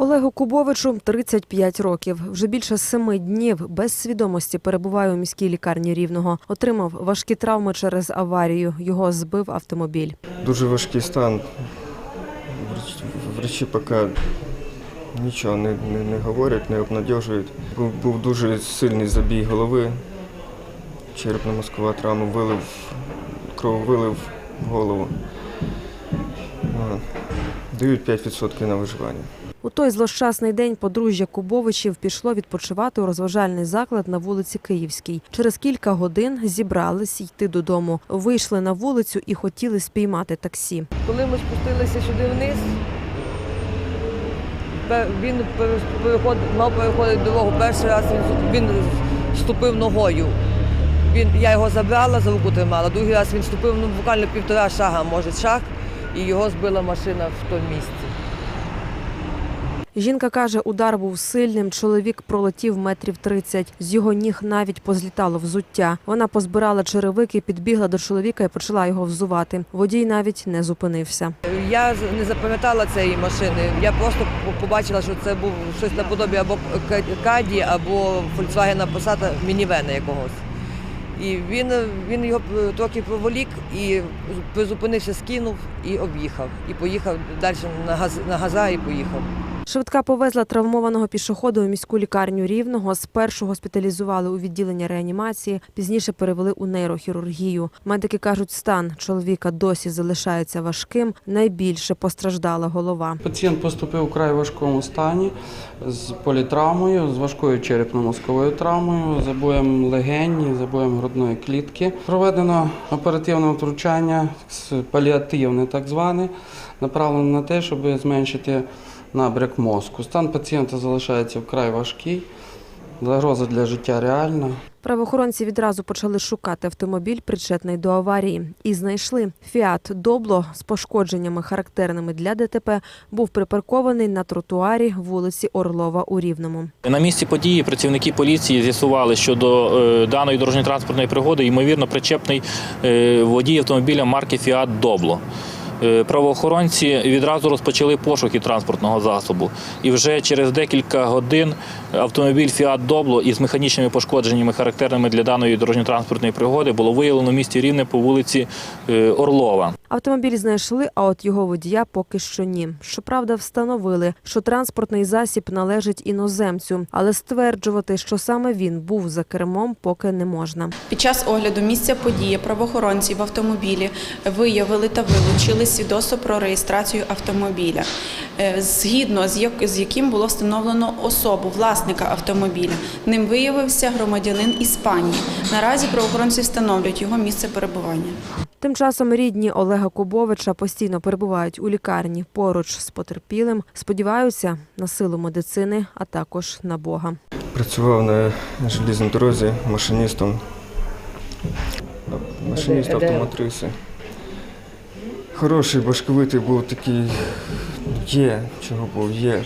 Олегу Кубовичу 35 років. Вже більше семи днів без свідомості перебуває у міській лікарні Рівного. Отримав важкі травми через аварію. Його збив автомобіль. Дуже важкий стан. Врач- Врачі поки нічого не, не, не говорять, не обнадьожують. Був, був дуже сильний забій голови, черепно-мозкова травма, вилив, кров вилив в голову. Дають 5% на виживання. У той злощасний день подружжя Кубовичів пішло відпочивати у розважальний заклад на вулиці Київській. Через кілька годин зібрались йти додому. Вийшли на вулицю і хотіли спіймати таксі. Коли ми спустилися сюди вниз, він пере- переход- мав переходити дорогу. Перший раз він ступив ногою. Він, я його забрала, за руку тримала. Другий раз він ступив ну, буквально півтора шага, може, шаг, і його збила машина в тому місці. Жінка каже, удар був сильним. Чоловік пролетів метрів 30. З його ніг навіть позлітало взуття. Вона позбирала черевики, підбігла до чоловіка і почала його взувати. Водій навіть не зупинився. Я не запам'ятала цієї машини. Я просто побачила, що це був щось наподобі або Каді, або Volkswagen Passat мінівена якогось. І він, він його трохи проволік і призупинився, скинув і об'їхав. І поїхав далі на, газ, на газа і поїхав. Швидка повезла травмованого пішохода у міську лікарню Рівного. Спершу госпіталізували у відділення реанімації, пізніше перевели у нейрохірургію. Медики кажуть, стан чоловіка досі залишається важким. Найбільше постраждала голова. Пацієнт поступив у край важкому стані з політравмою, з важкою черепно-мозковою травмою, забоєм легені, забоєм грудної клітки. Проведено оперативне втручання, паліативне так зване, направлене на те, щоб зменшити набряк мозку. Стан пацієнта залишається вкрай важкий, загроза для життя реальна. Правоохоронці відразу почали шукати автомобіль, причетний до аварії, і знайшли Фіат Добло з пошкодженнями, характерними для ДТП, був припаркований на тротуарі вулиці Орлова у Рівному. На місці події працівники поліції з'ясували, що до е, даної дорожньо-транспортної пригоди ймовірно причепний е, водій автомобіля марки Фіат Добло. Е, Правоохоронці відразу розпочали пошуки транспортного засобу, і вже через декілька годин автомобіль Фіат Добло із механічними пошкодженнями, характерними для даної дорожньо-транспортної пригоди, було виявлено в місті Рівне по вулиці е, Орлова. Автомобіль знайшли, а от його водія поки що ні. Щоправда, встановили, що транспортний засіб належить іноземцю, але стверджувати, що саме він був за кермом, поки не можна. Під час огляду місця події правоохоронці в автомобілі виявили та вилучили свідоцтво про реєстрацію автомобіля, е, згідно з яким було встановлено особу власника автомобіля. Ним виявився громадянин Іспанії. Наразі правоохоронці встановлюють його місце перебування. Тим часом рідні Олега Кубовича постійно перебувають у лікарні поруч з потерпілим. Сподіваються на силу медицини, а також на Бога. Працював на желізній дорозі машиністом. Машиніст автомотриси. Хороший, башковитий був такий. Є, чого був, є.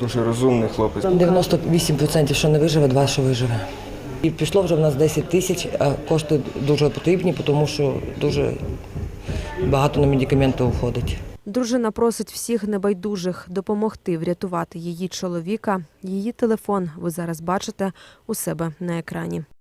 Дуже розумний хлопець. 98% що не виживе, два що виживе. І пішло вже в нас 10 тисяч, а кошти дуже потрібні, тому що дуже багато на медикаменти уходить. Дружина просить всіх небайдужих допомогти врятувати її чоловіка. Її телефон ви зараз бачите у себе на екрані.